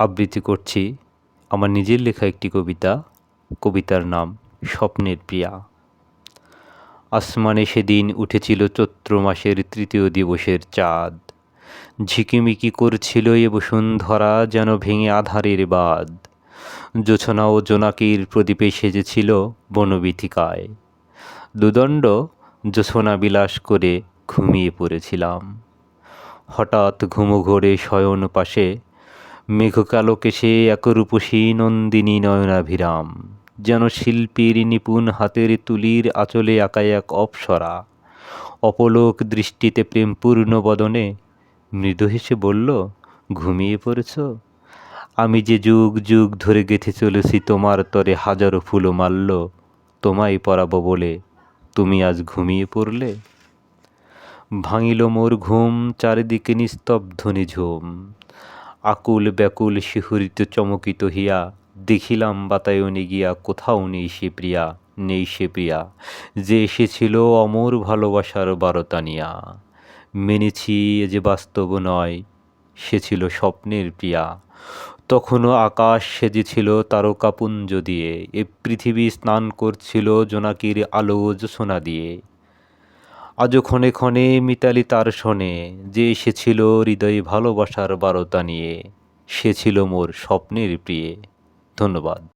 আবৃত্তি করছি আমার নিজের লেখা একটি কবিতা, কবিতার নাম স্বপ্নের প্রিয়া। আসমানে সেদিন উঠেছিল চৈত্র মাসের তৃতীয় দিবসের চাঁদ। ঝিকিমিকি করছিল এ বসুন্ধরা যেন ভেঙে আধারের বাদ জোছনা ও জোনাকির প্রদীপে সেজেছিল বনবিথিকায়। দুদণ্ড জোছনা বিলাস করে ঘুমিয়ে পড়েছিলাম। হঠাৎ ঘুমো ঘোরে শয়ন পাশে মেঘকালোকে সে এক রূপসী নন্দিনী নয়নাভিরাম। যেন শিল্পীর নিপুণ হাতের তুলির আঁচলে আঁকা এক অপসরা। অপলোক দৃষ্টিতে প্রেমপূর্ণ বদনে মৃদু হেসে বলল, ঘুমিয়ে পড়েছ? আমি যে যুগ যুগ ধরে গেঁথে চলেছি, তোমার তরে হাজারো ফুলো মারল তোমায় পরাবো বলে তুমি আজ ঘুমিয়ে পড়লে? ভাঙিল মোর ঘুম, চারিদিকে নিস্তব্ধ নিঝুম। আকুল ব্যাকুল শিহরিত চমকিত হিয়া, দেখিলাম বাতায়নে গিয়া কোথাও নেই সে প্রিয়া, নেই সে প্রিয়া, যে এসেছিল অমর ভালোবাসার বারতানিয়া। মেনেছি এ যে বাস্তব নয়, সে ছিল স্বপ্নের প্রিয়া। তখনও আকাশ সেজেছিল তারকাপুঞ্জ দিয়ে, এ পৃথিবী স্নান করছিল জোনাকির আলো জোছনা দিয়ে। আজও ক্ষণে ক্ষণে মিতালি তার শোনে যে এসেছিল হৃদয়ে ভালোবাসার বারতা নিয়ে। সে ছিল মোর স্বপ্নের প্রিয়ে। ধন্যবাদ।